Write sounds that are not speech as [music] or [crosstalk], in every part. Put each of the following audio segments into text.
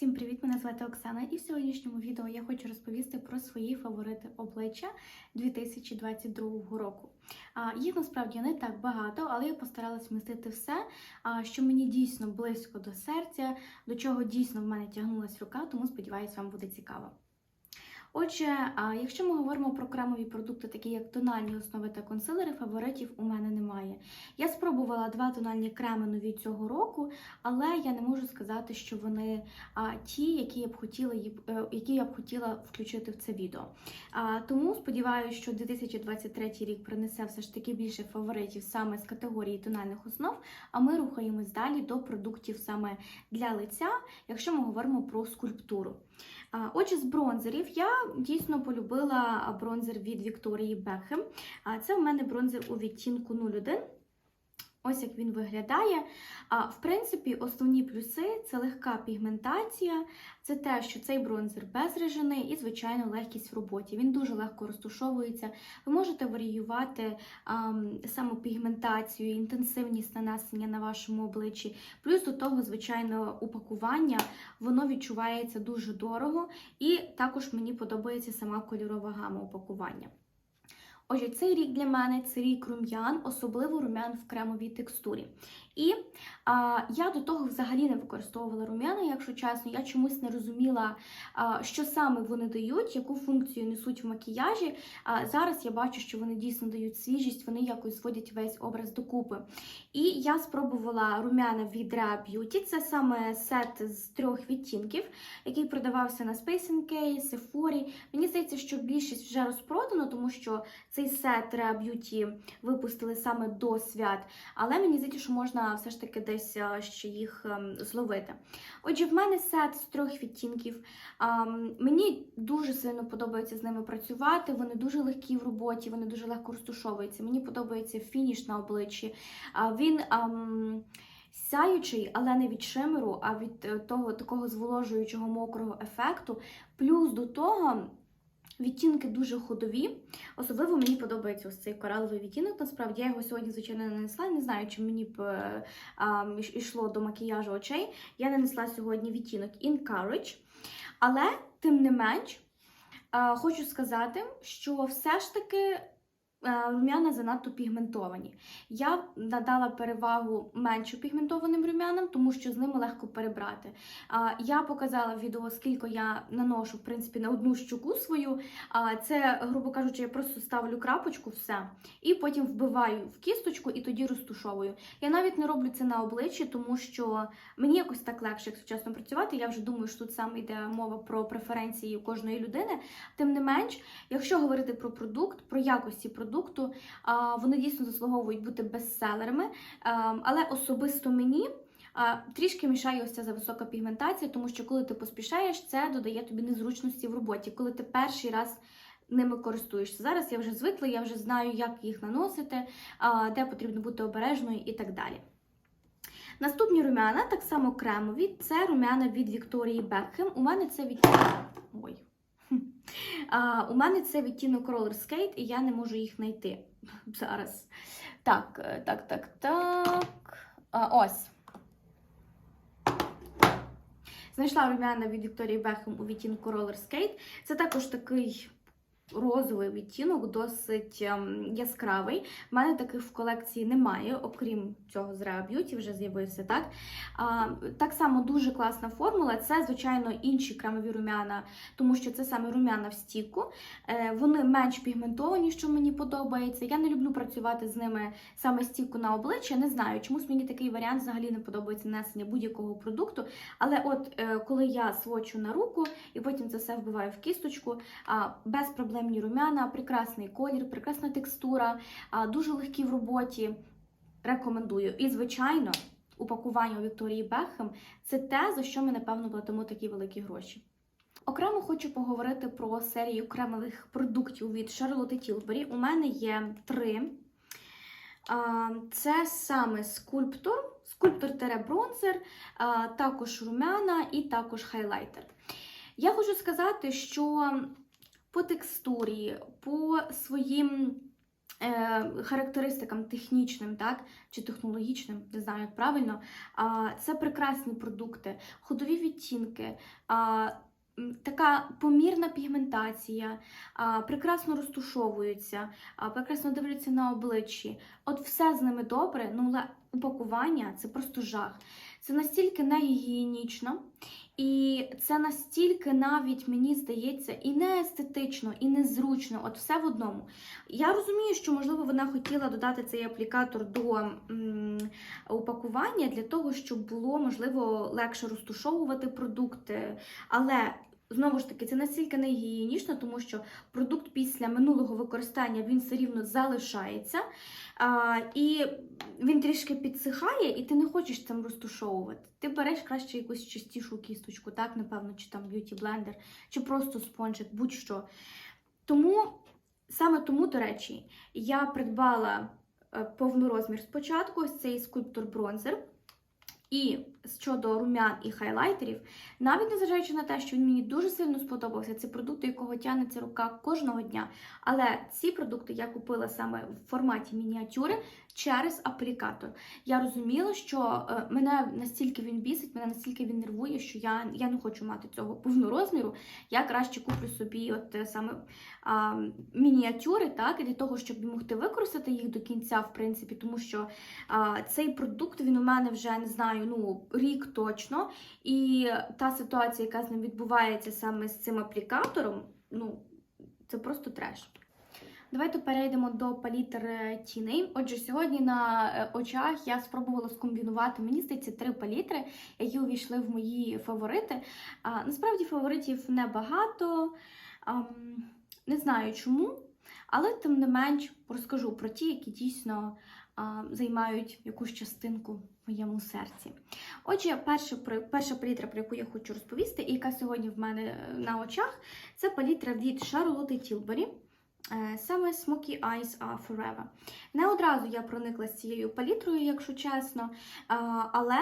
Всім привіт! Мене звати Оксана, і в сьогоднішньому відео я хочу розповісти про свої фаворити обличчя 2022 року. Їх насправді не так багато, але я постаралась вмістити все, що мені дійсно близько до серця, до чого дійсно в мене тягнулась рука, тому сподіваюся, вам буде цікаво. Отже, якщо ми говоримо про кремові продукти, такі як тональні основи та консилери, фаворитів у мене немає. Я спробувала два тональні креми нові цього року, але я не можу сказати, що вони ті, які я б хотіла е, які я б хотіла включити в це відео. Тому сподіваюся, що 2023 рік принесе все ж таки більше фаворитів саме з категорії тональних основ. А ми рухаємось далі до продуктів саме для лиця, якщо ми говоримо про скульптуру. Отже, з бронзерів я дійсно полюбила бронзер від Вікторії Бекхем. Це у мене бронзер у відтінку 01. Ось як він виглядає. А, В принципі, основні плюси це легка пігментація, це те, що цей бронзер без режини і, звичайно, легкість в роботі. Він дуже легко розтушовується. Ви можете варіювати ам, саму пігментацію, інтенсивність нанесення на вашому обличчі. Плюс до того, звичайно, упакування воно відчувається дуже дорого, і також мені подобається сама кольорова гама упакування. Отже, цей рік для мене це рік рум'ян, особливо рум'ян в кремовій текстурі. І а, я до того взагалі не використовувала рум'яна, якщо чесно, я чомусь не розуміла, а, що саме вони дають, яку функцію несуть в макіяжі. А зараз я бачу, що вони дійсно дають свіжість, вони якось зводять весь образ докупи. І я спробувала рум'яна від Rare Beauty. Це саме сет з трьох відтінків, який продавався на Space NK, Sephora. Мені здається, що більшість вже розпродано, тому що цей сет Rare Beauty випустили саме до свят. Але мені здається, що можна все ж таки десь ще їх ем, зловити. Отже, в мене сет з трьох відтінків. Мені дуже сильно подобається з ними працювати. Вони дуже легкі в роботі, вони дуже легко розтушовуються. Мені подобається фініш на обличчі. Він. Сяючий, але не від шимеру, а від е, того такого зволожуючого мокрого ефекту. Плюс до того відтінки дуже ходові. Особливо мені подобається ось цей кораловий відтінок. Насправді я його сьогодні, звичайно, не нанесла. Не знаю, чи мені б а, йшло до макіяжу очей. Я нанесла сьогодні відтінок Encourage. Але, тим не менш, а, хочу сказати, що все ж таки. Е, Рум'яна занадто пігментовані. Я надала перевагу менш пігментованим рум'янам, тому що з ними легко перебрати. Я показала в відео, скільки я наношу в принципі, на одну щуку свою. Це, грубо кажучи, я просто ставлю крапочку, все, і потім вбиваю в кісточку і тоді розтушовую. Я навіть не роблю це на обличчі, тому що мені якось так легше, якщо чесно працювати. Я вже думаю, що тут саме йде мова про преференції кожної людини. Тим не менш, якщо говорити про продукт, про якості продукту, а, вони дійсно заслуговують бути бестселерами. Але особисто мені. Трішки мішає ось ця зависока пігментація, тому що коли ти поспішаєш, це додає тобі незручності в роботі, коли ти перший раз ними користуєшся. Зараз я вже звикла, я вже знаю, як їх наносити, де потрібно бути обережною і так далі. Наступні рум'яна, так само кремові, це рум'яна від Вікторії Бекхем. У мене це відтінок. Ой. А, у мене це відтінок Roller Skate, і я не можу їх знайти [laughs] зараз. Так, е, так, так, так. А, ось. Знайшла рум'яна від Вікторії Бехем у відтінку Roller Skate. Це також такий розовий відтінок, досить ем, яскравий. У мене таких в колекції немає, окрім цього з Rare Beauty, вже з'явився так. А, так само дуже класна формула. Це, звичайно, інші кремові рум'яна, тому що це саме рум'яна в стіку. Е, вони менш пігментовані, що мені подобається. Я не люблю працювати з ними саме стіку на обличчя. Не знаю, чомусь мені такий варіант взагалі не подобається нанесення будь-якого продукту. Але от е, коли я свочу на руку і потім це все вбиваю в кісточку, а, безпроблемні рум'яна, прекрасний колір, прекрасна текстура, дуже легкі в роботі. Рекомендую. І, звичайно, упакування у Вікторії Бекхем це те, за що ми, напевно, платимо такі великі гроші. Окремо хочу поговорити про серію кремових продуктів від Charlotte Tilbury. У мене є три. Це саме скульптор, скульптор-бронзер, також румяна і також хайлайтер. Я хочу сказати, що по текстурі, по своїм е, характеристикам технічним, так, чи технологічним, не знаю, як правильно. А, Це прекрасні продукти, ходові відтінки. А, Така помірна пігментація, а, прекрасно розтушовуються, а, прекрасно дивляться на обличчі. От все з ними добре, ну але упакування це просто жах. Це настільки негігієнічно, і це настільки навіть мені здається і не естетично, і незручно. От все в одному. Я розумію, що можливо вона хотіла додати цей аплікатор до м, упакування для того, щоб було можливо легше розтушовувати продукти. Але знову ж таки, це настільки не гігієнічно, тому що продукт після минулого використання він все рівно залишається. А, і він трішки підсихає, і ти не хочеш цим розтушовувати. Ти береш краще якусь чистішу кісточку, так, напевно, чи там б'юті блендер, чи просто спонжик, будь-що. Тому саме тому, до речі, я придбала е, повний розмір спочатку, ось цей скульптор бронзер. І щодо румян і хайлайтерів, навіть незважаючи на те, що він мені дуже сильно сподобався, це продукт, якого тягнеться рука кожного дня. Але ці продукти я купила саме в форматі мініатюри через аплікатор. Я розуміла, що е, мене настільки він бісить, мене настільки він нервує, що я, я не хочу мати цього повного розміру. Я краще куплю собі от е, саме а, мініатюри, так, для того, щоб могти використати їх до кінця, в принципі, тому що а, цей продукт він у мене вже не знаю, ну рік точно. І та ситуація, яка з ним відбувається саме з цим аплікатором, ну це просто треш. Давайте перейдемо до палітр е, тіней. Отже, сьогодні на е, очах я спробувала скомбінувати, мені здається, три палітри, які увійшли в мої фаворити. А, насправді фаворитів небагато, ам, не знаю чому, але тим не менш розкажу про ті, які дійсно а, займають якусь частинку в моєму серці. Отже, перша, перша палітра, про яку я хочу розповісти, і яка сьогодні в мене е, на очах, це палітра від Charlotte Tilbury. Е, Саме Smoky Eyes are Forever. Не одразу я прониклася цією палітрою, якщо чесно, але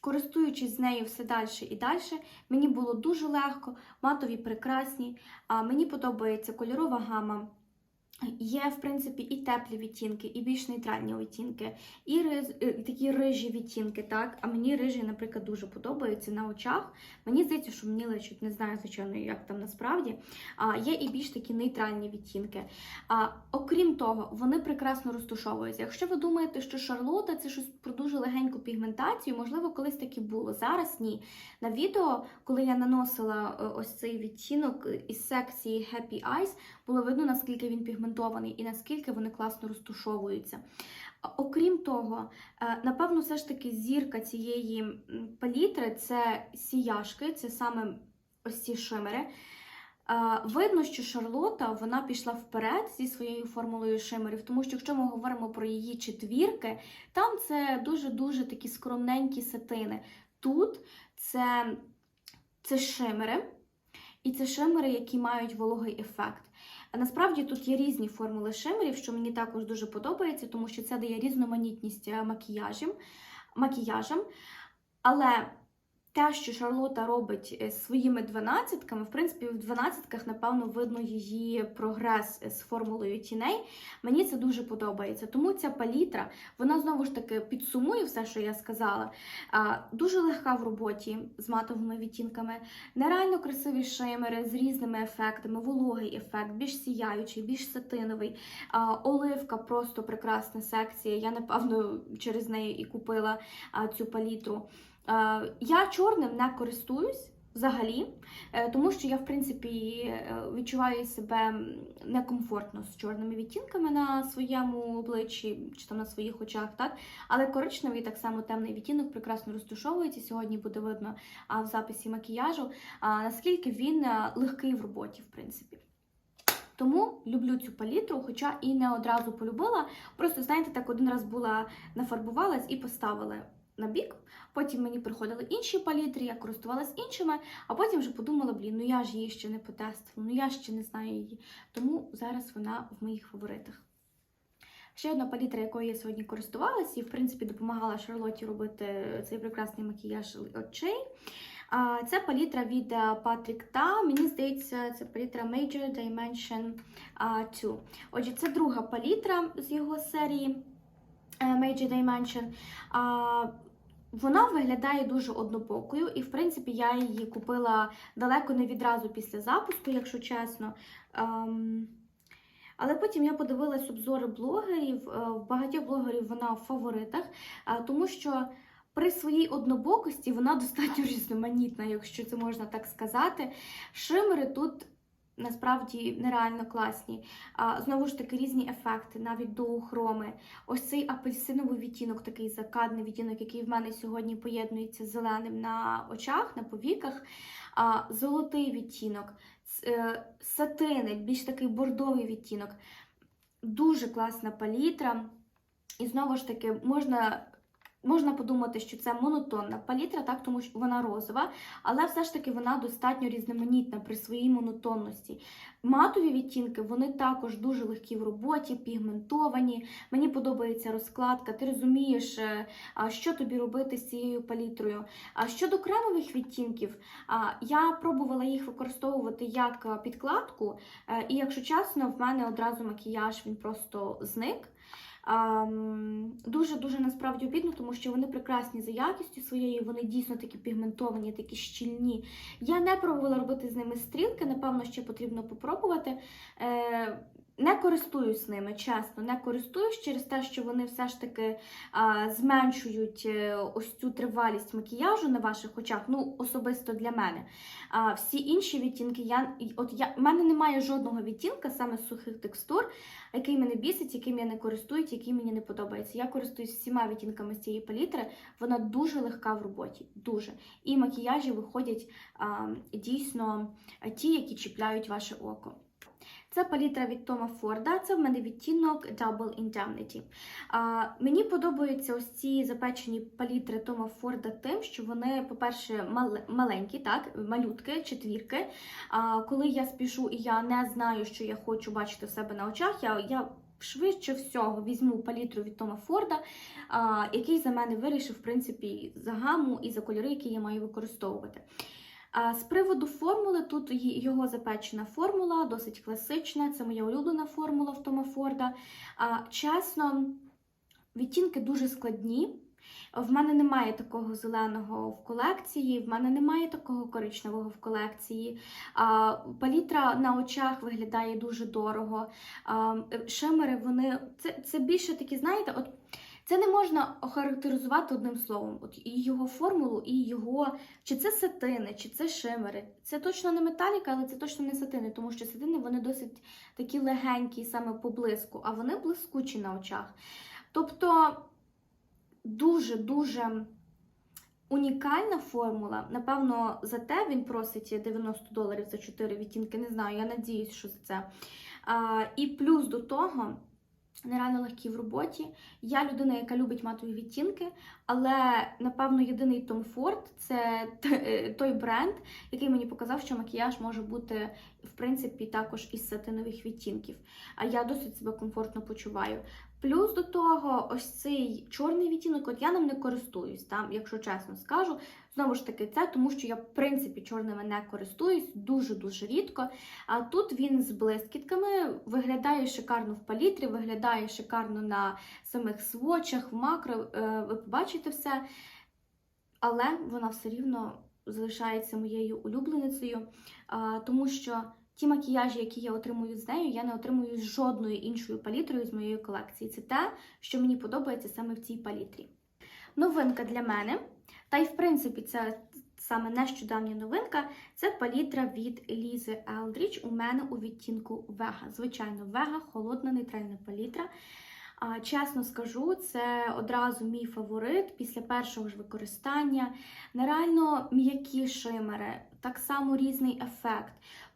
користуючись з нею все далі і далі, мені було дуже легко, матові прекрасні, мені подобається кольорова гама. Є, в принципі, і теплі відтінки, і більш нейтральні відтінки, і риз, е, такі рижі відтінки, так? А мені рижі, наприклад, дуже подобаються на очах. Мені здається, що мені личить, не знаю, звичайно, як там насправді. А, є і більш такі нейтральні відтінки. А, окрім того, вони прекрасно розтушовуються. Якщо ви думаєте, що Шарлота це щось про дуже легеньку пігментацію, можливо, колись таки було. Зараз ні. На відео, коли я наносила е, ось цей відтінок із секції Happy Eyes, було видно, наскільки він пігментований і наскільки вони класно розтушовуються. Окрім того, е, напевно, все ж таки зірка цієї палітри це сіяшки, це саме ось ці шимери. Е, Видно, що Шарлота вона пішла вперед зі своєю формулою шимерів, тому що якщо ми говоримо про її четвірки, там це дуже-дуже такі скромненькі сатини. Тут це, це шимери, і це шимери, які мають вологий ефект. Насправді тут є різні формули шимерів, що мені також дуже подобається, тому що це дає різноманітність е, макіяжем, макіяжем. Але те, що Шарлота робить е, своїми дванадцятками, в принципі, в дванадцятках, напевно, видно її прогрес з формулою тіней. Мені це дуже подобається. Тому ця палітра, вона знову ж таки підсумує все, що я сказала. Дуже легка в роботі з матовими відтінками, нереально красиві шимери з різними ефектами, вологий ефект, більш сіяючий, більш сатиновий. Оливка просто прекрасна секція. Я, напевно, через неї і купила цю палітру. Е, Я чорним не користуюсь взагалі, е, тому що я, в принципі, е, відчуваю себе некомфортно з чорними відтінками на своєму обличчі чи там на своїх очах, так? Але коричневий, так само темний відтінок прекрасно розташовується. Сьогодні буде видно в записі макіяжу, наскільки він легкий в роботі, в принципі. Тому люблю цю палітру, хоча і не одразу полюбила. Просто, знаєте, так один раз була нафарбувалась і поставила на бік. Потім мені приходили інші палітри, я користувалась іншими, а потім вже подумала, блін, ну я ж її ще не потестила, ну я ще не знаю її. Тому зараз вона в моїх фаворитах. Ще одна палітра, якою я сьогодні користувалась, і, в принципі, допомагала Шарлоті робити цей прекрасний макіяж очей. Це палітра від е, Patrick Ta. Мені здається, це палітра Major Dimension а, 2. Отже, це друга палітра з його серії е, Major Dimension. Вона виглядає дуже однобокою, і, в принципі, я її купила далеко не відразу після запуску, якщо чесно. Ем, Але потім я подивилась обзори блогерів. е, В багатьох блогерів вона в фаворитах, е, тому що при своїй однобокості вона [laughs] достатньо різноманітна, якщо це можна так сказати. Шимери тут. Насправді нереально класні. А, знову ж таки, різні ефекти, навіть дуохроми. Ось цей апельсиновий відтінок, такий закадний відтінок, який в мене сьогодні поєднується з зеленим на очах, на повіках. А, золотий відтінок, е, сатини, більш такий бордовий відтінок. Дуже класна палітра. І знову ж таки, можна. Можна подумати, що це монотонна палітра, так, тому що вона розова, але все ж таки вона достатньо різноманітна при своїй монотонності. Матові відтінки вони також дуже легкі в роботі, пігментовані. Мені подобається розкладка, ти розумієш, е, що тобі робити з цією палітрою. А щодо кремових відтінків, я пробувала їх використовувати як підкладку, е, і якщо чесно, в мене одразу макіяж він просто зник. Дуже дуже насправді обідно, тому що вони прекрасні за якістю своєю, вони дійсно такі пігментовані, такі щільні. Я не пробувала робити з ними стрілки, напевно, ще потрібно попробувати. Е, Не користуюсь ними, чесно, не користуюсь через те, що вони все ж таки а, зменшують е, ось цю тривалість макіяжу на ваших очах, ну особисто для мене. А всі інші відтінки, я от я в мене немає жодного відтінка саме сухих текстур, який мене бісить, яким я не користуюсь, який мені не подобається. Я користуюсь всіма відтінками цієї палітри. Вона дуже легка в роботі, дуже. І макіяжі виходять а, дійсно ті, які чіпляють ваше око. Це палітра від Тома Форда, це в мене відтінок Double Indemnity. А, мені подобаються ось ці запечені палітри Тома Форда тим, що вони, по-перше, мал- маленькі, так, малютки, четвірки. А, коли я спішу і я не знаю, що я хочу бачити в себе на очах, я, я швидше всього візьму палітру від Тома Форда, який за мене вирішив, в принципі, за гаму і за кольори, які я маю використовувати. З приводу формули, тут його запечена формула, досить класична. Це моя улюблена формула в Тома Форда. Чесно, відтінки дуже складні. В мене немає такого зеленого в колекції, в мене немає такого коричневого в колекції. Палітра на очах виглядає дуже дорого. А, шимери, вони це, це більше такі, знаєте, от це не можна охарактеризувати одним словом. От і його формулу, і його. Чи це сатини, чи це шимери. Це точно не металіка, але це точно не сатини, тому що сатини вони досить такі легенькі саме по блиску, а вони блискучі на очах. Тобто дуже-дуже унікальна формула. Напевно, за те він просить 90 доларів за 4 відтінки. Не знаю, я надіюсь, що за це. А, і плюс до того. Нереально легкі в роботі. Я людина, яка любить матові відтінки, але напевно єдиний Tom Ford – це той бренд, який мені показав, що макіяж може бути в принципі також із сатинових відтінків. А я досить себе комфортно почуваю. Плюс до того, ось цей чорний відтінок, от я ним не користуюсь, там, якщо чесно скажу. Знову ж таки, це тому, що я в принципі чорними не користуюсь дуже-дуже рідко. А тут він з блискітками виглядає шикарно в палітрі, виглядає шикарно на самих свочах, в макро. е, Ви побачите все. Але вона все рівно залишається моєю улюбленицею, тому що ті макіяжі, які я отримую з нею, я не отримую з жодною іншою палітрою з моєї колекції. Це те, що мені подобається саме в цій палітрі. Новинка для мене, та й в принципі це саме нещодавня новинка, це палітра від Лізи Елдріч. У мене у відтінку Вега. Звичайно, Вега, холодна нейтральна палітра. Чесно скажу, це одразу мій фаворит після першого ж використання. Нереально м'які шимери, так само різний ефект.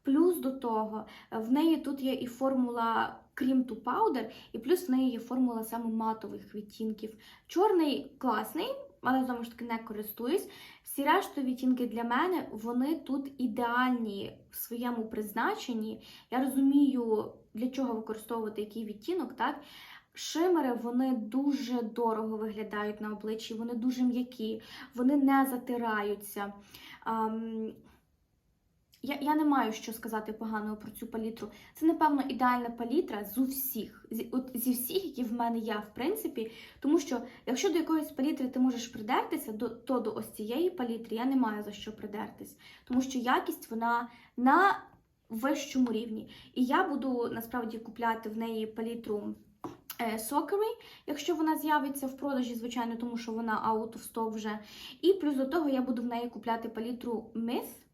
Плюс до того, в неї тут є і формула Cream to Powder, і плюс в неї є формула саме матових відтінків. Чорний класний, але знову ж таки не користуюсь. Всі решту відтінки для мене вони тут ідеальні в своєму призначенні. Я розумію, для чого використовувати який відтінок, так? Шимери вони дуже дорого виглядають на обличчі, вони дуже м'які, вони не затираються. ам, я, я не маю що сказати поганого про цю палітру. Це, напевно, ідеальна палітра з усіх, зі, от, зі всіх, які в мене є, в принципі. Тому що, якщо до якоїсь палітри ти можеш придертися, до, то до ось цієї палітри я не маю за що придертись. Тому що якість вона на вищому рівні. І я буду насправді купляти в неї палітру. Сокери, якщо вона з'явиться в продажі, звичайно, тому що вона out of stock вже. І плюс до того я буду в неї купляти палітру Myth.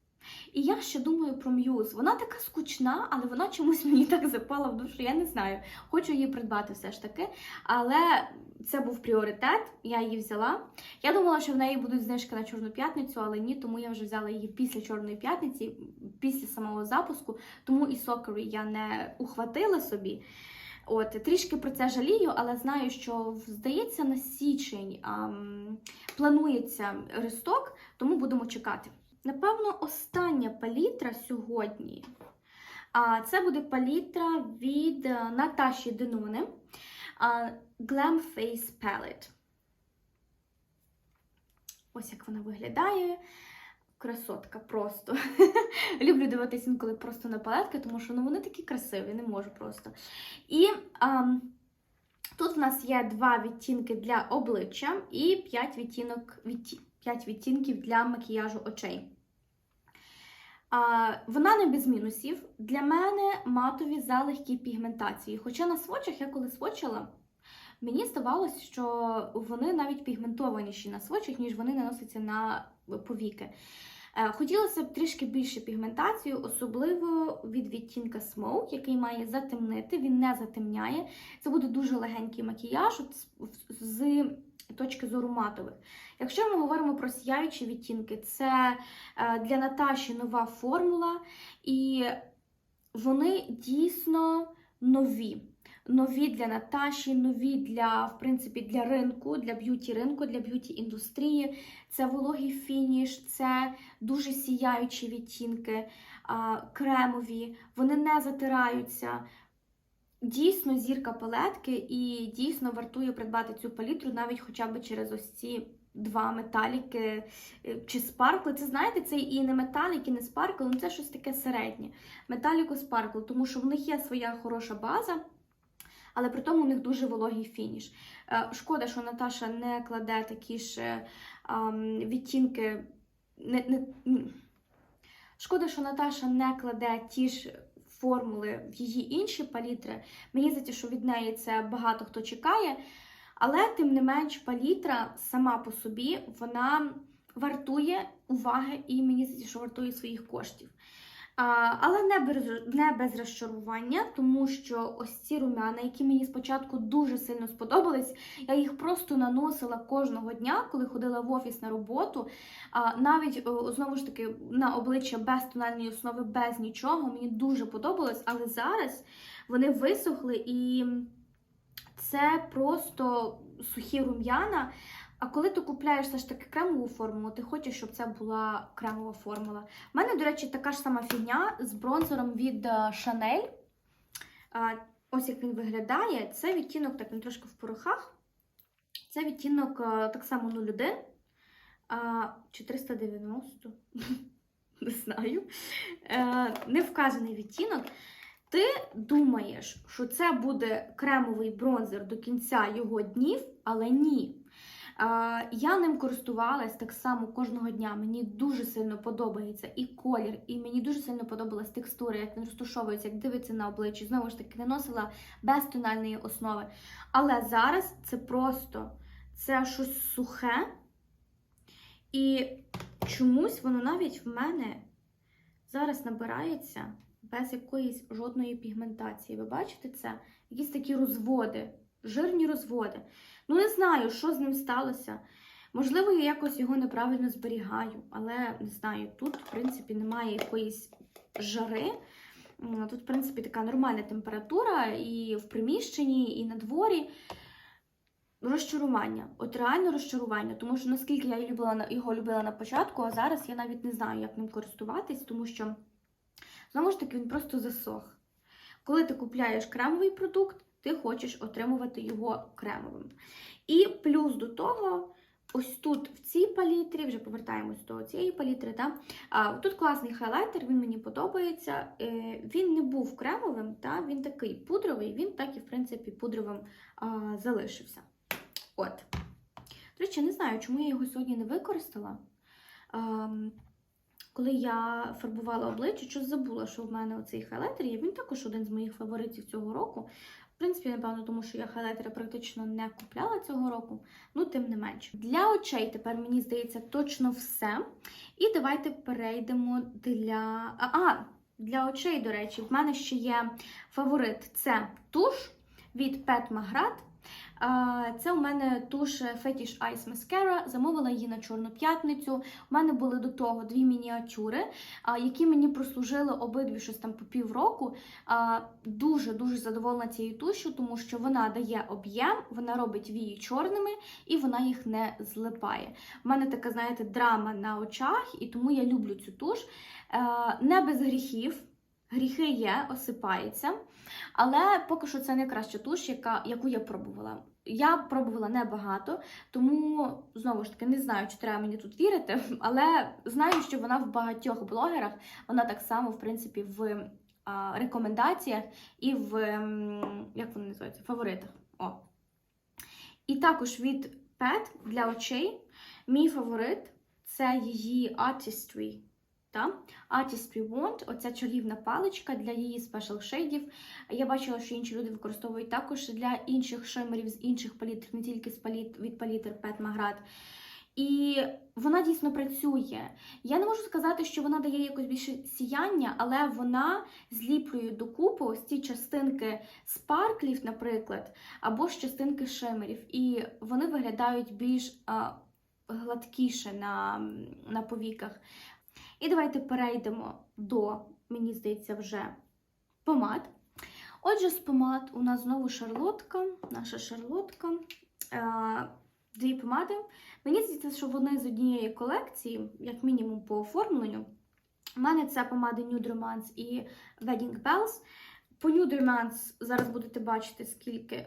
І я ще думаю про Muse. Вона така скучна, але вона чомусь [laughs] мені так запала в душу. Я не знаю. Хочу її придбати все ж таки. Але це був пріоритет, я її взяла. Я думала, що в неї будуть знижки на Чорну п'ятницю, але ні, тому я вже взяла її після Чорної п'ятниці, після самого запуску. Тому і сокери я не ухватила собі. От, трішки про це жалію, але знаю, що здається, на січень ам, планується ресток, тому будемо чекати. Напевно, остання палітра сьогодні. Це буде палітра від е, Наташі Денони Glam Face Palette. Ось як вона виглядає. Красотка просто. [laughs] Люблю дивитися інколи просто на палетки, тому що ну, вони такі красиві, не можу просто. І ам, тут в нас є два відтінки для обличчя і 5 відтінок, відті, 5 відтінків для макіяжу очей. Вона не без мінусів. Для мене матові залегкі пігментації. Хоча на свочах я коли свочила, мені здавалося, що вони навіть пігментованіші на свочах, ніж вони наносяться на повіки. Е, Хотілося б трішки більше пігментацію, особливо від відтінка Smoke, який має затемнити, він не затемняє. Це буде дуже легенький макіяж з- точки зору матових. Якщо ми говоримо про сяючі відтінки, це е, для Наташі нова формула, і вони дійсно нові. Нові для Наташі, нові для, в принципі, для ринку, для б'юті ринку, для б'юті індустрії. Це вологий фініш, це дуже сіяючі відтінки, кремові, вони не затираються. Дійсно, зірка палетки, і дійсно вартує придбати цю палітру навіть хоча б через ось ці два металіки е, чи спаркли. Це знаєте, це і не металік, і не спаркл, ну це щось таке середнє. Металіко спаркл, тому що в них є своя хороша база. Але при тому у них дуже вологий фініш. Е, Шкода, що Наташа не кладе такі ж відтінки. Не, не. Шкода, що Наташа не кладе ті ж формули в її інші палітри. Мені здається, що від неї це багато хто чекає. Але, тим не менш, палітра сама по собі вона вартує уваги і мені здається, що вартує своїх коштів. Але не без, не без розчарування, тому що ось ці румяна, які мені спочатку дуже сильно сподобались, я їх просто наносила кожного дня, коли ходила в офіс на роботу. Навіть знову ж таки на обличчя без тональної основи, без нічого. Мені дуже подобалось, але зараз вони висохли і це просто сухі рум'яна. А коли ти купляєш все ж таки кремову формулу, ти хочеш, щоб це була кремова формула. У мене, до речі, така ж сама фігня з бронзером від е, Chanel. Ось як він виглядає. Це відтінок, так він трошки в порохах. Це відтінок е, так само 01. А, 490. [laughs] Не знаю. Е, Не вказаний відтінок. Ти думаєш, що це буде кремовий бронзер до кінця його днів, але ні. Я ним користувалась так само кожного дня. Мені дуже сильно подобається і колір, і мені дуже сильно подобалась текстура, як він розташовується, як дивиться на обличчі. Знову ж таки, наносила без тональної основи. Але зараз це просто це щось сухе. І чомусь воно навіть в мене зараз набирається без якоїсь жодної пігментації. Ви бачите це? Якісь такі розводи, жирні розводи. Ну, не знаю, що з ним сталося. Можливо, я якось його неправильно зберігаю, але не знаю, тут, в принципі, немає якоїсь жари. Тут, в принципі, така нормальна температура і в приміщенні, і на дворі. Розчарування. От реально розчарування. Тому що наскільки я любила його любила на початку, а зараз я навіть не знаю, як ним користуватись, тому що, знову ж таки, він просто засох. Коли ти купляєш кремовий продукт, ти хочеш отримувати його кремовим. І плюс до того, ось тут в цій палітрі, вже повертаємось до цієї палітри. Та? А, тут класний хайлайтер, він мені подобається. Е, він не був кремовим, та? він такий пудровий, він так і, в принципі, пудровим а, залишився. От. До речі, не знаю, чому я його сьогодні не використала. Ем, коли я фарбувала обличчя, щось забула, що в мене оцей хайлайтер є. Він також один з моїх фаворитів цього року. Принципі, напевно, тому що я хайлайтери практично не купляла цього року, ну тим не менше. Для очей тепер мені здається точно все. І давайте перейдемо для. А, для очей, до речі, в мене ще є фаворит це туш від Pet Magrat. Це у мене туш Fetish Ice Mascara. Замовила її на Чорну п'ятницю. У мене були до того дві мініатюри, які мені прослужили обидві щось там по півроку. Дуже-дуже задоволена цією тушю, тому що вона дає об'єм, вона робить вії чорними і вона їх не злипає. У мене така, знаєте, драма на очах, і тому я люблю цю туш. Е, Не без гріхів. Гріхи є, осипається. Але поки що це найкраща туш, яка, яку я пробувала. Я пробувала небагато, тому знову ж таки не знаю, чи треба мені тут вірити, [laughs] але знаю, що вона в багатьох блогерах, вона так само, в принципі, в а, рекомендаціях і в як вони називаються, фаворитах. О. І також від Pet для очей мій фаворит це її Artistry. Та? Artistry Wand, оця чарівна паличка для її спешл шейдів. Я бачила, що інші люди використовують також для інших шимерів з інших палітр, не тільки з паліт, від палітр Pet Magrat. І вона дійсно працює. Я не можу сказати, що вона дає якось більше сіяння, але вона зліплює докупи ось ці частинки спарклів, наприклад, або ж частинки шимерів. І вони виглядають більш а, гладкіше на, на повіках. І давайте перейдемо до, мені здається, вже помад. Отже, з помад у нас знову шарлотка, наша шарлотка. Е, Дві помади. Мені здається, що вони з однієї колекції, як мінімум по оформленню. У мене це помади Nude Romance і Wedding Bells. По Nude Romance зараз будете бачити, скільки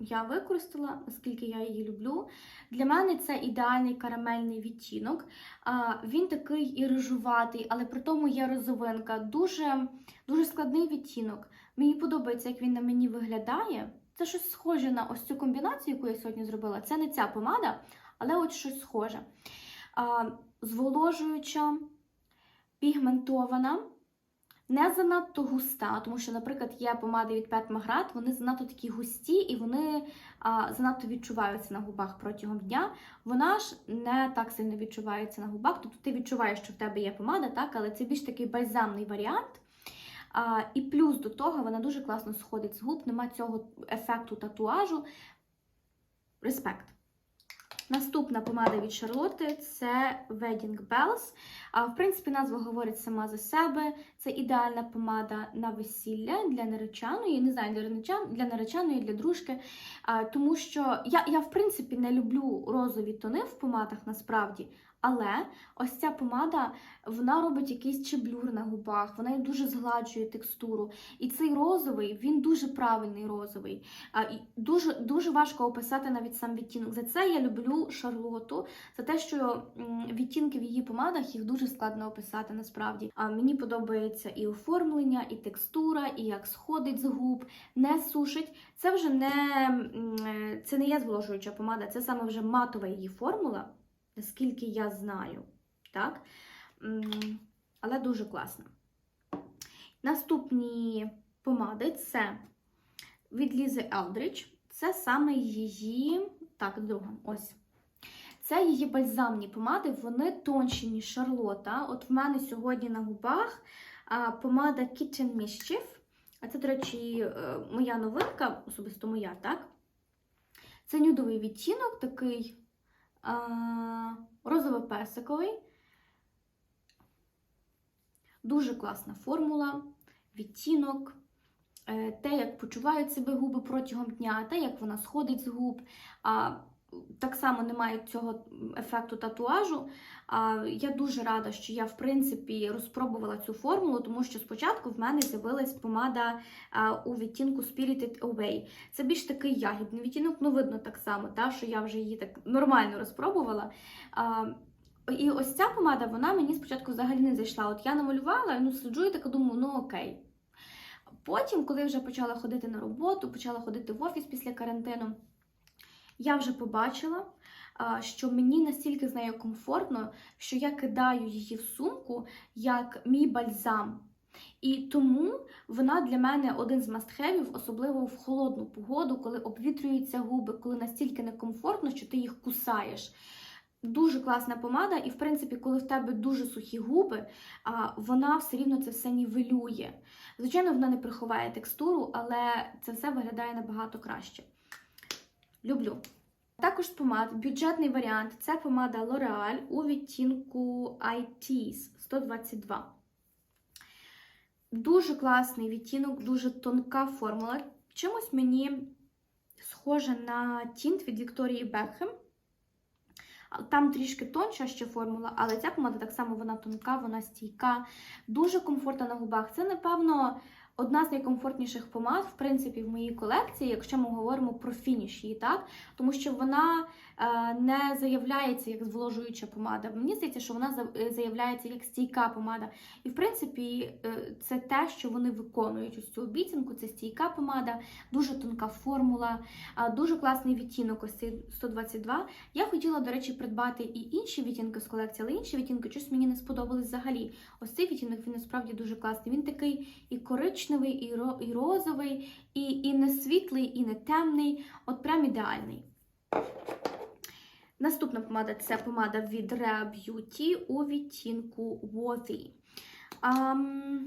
я використала, наскільки я її люблю. Для мене це ідеальний карамельний відтінок. Він такий і рижуватий, але при тому є розовинка. Дуже, дуже складний відтінок. Мені подобається, як він на мені виглядає. Це щось схоже на ось цю комбінацію, яку я сьогодні зробила. Це не ця помада, але от щось схоже. Зволожуюча, пігментована, не занадто густа, тому що, наприклад, є помади від Pet Magrat, вони занадто такі густі і вони а, занадто відчуваються на губах протягом дня. Вона ж не так сильно відчувається на губах. Тобто ти відчуваєш, що в тебе є помада, так, але це більш такий бальзамний варіант. А, І плюс до того вона дуже класно сходить з губ, нема цього ефекту татуажу. Респект. Наступна помада від Шарлотти це Wedding Bells. А, В принципі, назва говорить сама за себе. Це ідеальна помада на весілля для наречаної, не знаю, для наречан- для наречаної, для дружки. Тому що я, я, в принципі, не люблю розові тони в помадах насправді. Але ось ця помада вона робить якийсь чеблюр на губах, вона дуже згладжує текстуру. І цей розовий, він дуже правильний розовий. А, дуже, дуже важко описати навіть сам відтінок. За це я люблю Шарлоту, за те, що відтінки в її помадах їх дуже складно описати насправді. А мені подобається і оформлення, і текстура, і як сходить з губ, не сушить. Це вже не, е, це не є зволожуюча помада, це саме вже матова її формула наскільки я знаю. Так? Але дуже класно. Наступні помади це від Лізи Елдридж. Це саме її. Так, друга, ось. Це її бальзамні помади, вони тонші, ніж Шарлота. От в мене сьогодні на губах помада Kitchen Mischief. А це, до речі, е, моя новинка, особисто моя, так? Це нюдовий відтінок, такий розово-персиковий. Дуже класна формула, відтінок, е, те, як почувають себе губи протягом дня, те, як вона сходить з губ. Так само не мають цього ефекту татуажу. А, Я дуже рада, що я в принципі розпробувала цю формулу, тому що спочатку в мене з'явилась помада у відтінку Spirited Away. Це більш такий ягідний відтінок, ну видно так само, та, що я вже її так нормально розпробувала. А, І ось ця помада, вона мені спочатку взагалі не зайшла. От я намалювала, ну сиджу і така думаю, ну окей. Потім, коли вже почала ходити на роботу, почала ходити в офіс після карантину, я вже побачила, що мені настільки з нею комфортно, що я кидаю її в сумку як мій бальзам. І тому вона для мене один з мастхевів, особливо в холодну погоду, коли обвітрюються губи, коли настільки некомфортно, що ти їх кусаєш. Дуже класна помада, і, в принципі, коли в тебе дуже сухі губи, вона все рівно це все нівелює. Звичайно, вона не приховає текстуру, але це все виглядає набагато краще. Люблю. Також помад, бюджетний варіант це помада L'Oreal у відтінку ITs 122. Дуже класний відтінок, дуже тонка формула. Чимось мені схоже на тінт від Вікторії Бекхем. Там трішки тонша ще формула, але ця помада так само вона тонка, вона стійка, дуже комфортна на губах. Це, напевно, одна з найкомфортніших помад, в принципі, в моїй колекції, якщо ми говоримо про фініш її, так? Тому що вона е, не заявляється як зволожуюча помада. Мені здається, що вона заявляється як стійка помада. І, в принципі, е, це те, що вони виконують ось цю обіцянку. Це стійка помада, дуже тонка формула, е, дуже класний відтінок, ось цей 122. Я хотіла, до речі, придбати і інші відтінки з колекції, але інші відтінки щось мені не сподобались взагалі. Ось цей відтінок він насправді дуже класний. Він такий і коричневий, і, ро, і розовий, і, і не світлий, і не темний. От прям ідеальний. Наступна помада це помада від Rare Beauty у відтінку Worthy. Um,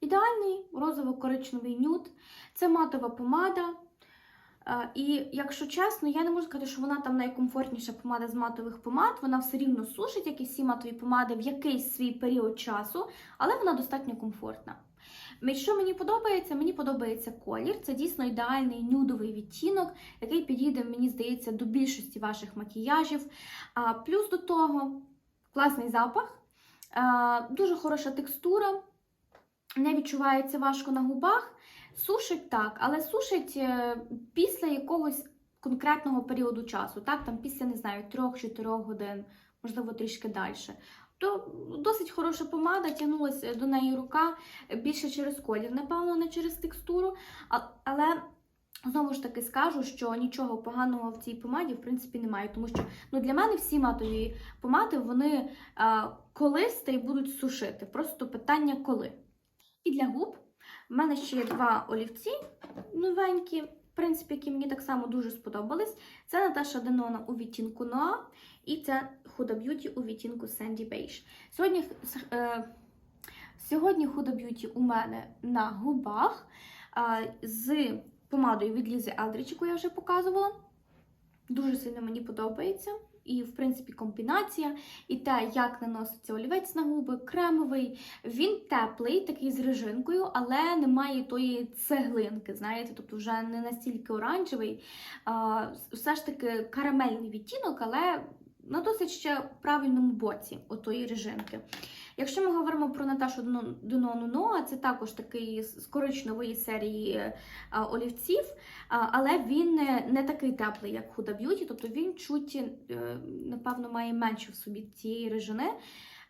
ідеальний розово-коричневий нюд. Це матова помада. Uh, і, якщо чесно, я не можу сказати, що вона там найкомфортніша помада з матових помад. Вона все рівно сушить, як і всі матові помади, в якийсь свій період часу, але вона достатньо комфортна. Що мені подобається? Мені подобається колір. Це дійсно ідеальний нюдовий відтінок, який підійде, мені здається, до більшості ваших макіяжів. А, Плюс до того класний запах, а, дуже хороша текстура, не відчувається важко на губах. Сушить так, але сушить е, після якогось конкретного періоду часу, так, там після, не знаю, 3-4 годин, можливо, трішки далі. То досить хороша помада, тягнулася до неї рука більше через колір, напевно, не через текстуру. Але знову ж таки скажу, що нічого поганого в цій помаді, в принципі, немає. Тому що ну, для мене всі матові помади вони колись та й будуть сушити. Просто питання коли. І для губ в мене ще є два олівці новенькі. В принципі, які мені так само дуже сподобались. Це Наташа Денона у відтінку Noa і це Beauty у відтінку Sandy Beige. Сьогодні е, сьогодні Huda Beauty у мене на губах е, з помадою від Лізи Елдріч, яку я вже показувала. Дуже сильно мені подобається. І, в принципі, комбінація, і те, як наноситься олівець на губи, кремовий. Він теплий, такий з режинкою, але немає тої цеглинки, знаєте, тобто вже не настільки оранжевий, а, все ж таки карамельний відтінок, але на досить ще правильному боці отої режимки. Якщо ми говоримо про Наташу Донону Ноа, це також такий з коричневої серії олівців, але він не такий теплий, як Huda Beauty, тобто він чуть, е, напевно, має менше в собі цієї режини.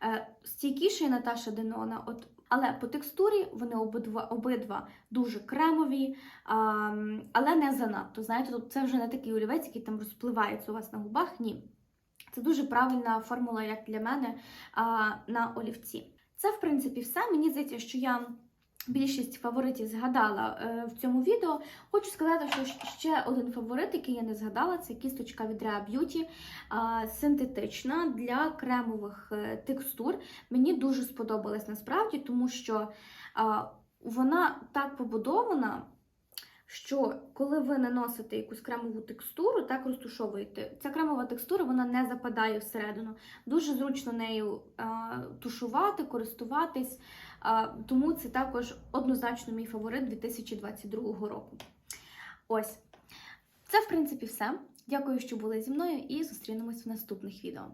Е, стійкіший Наташа Денона, от, але по текстурі вони обидва обидва дуже кремові, але не занадто. Знаєте, це вже не такий олівець, який там розпливається у вас на губах. Ні. Це дуже правильна формула, як для мене, на олівці. Це, в принципі, все. Мені здається, що я. Більшість фаворитів згадала е, в цьому відео. Хочу сказати, що ще один фаворит, який я не згадала, це кісточка від Rare Beauty, синтетична для кремових е, текстур. Мені дуже сподобалась насправді, тому що вона так побудована що коли ви наносите якусь кремову текстуру, так розтушовуєте, ця кремова текстура вона не западає всередину. Дуже зручно нею а, тушувати, користуватись, а, тому це також однозначно мій фаворит 2022 року. Ось. Це, в принципі, все. Дякую, що були зі мною, і зустрінемось в наступних відео.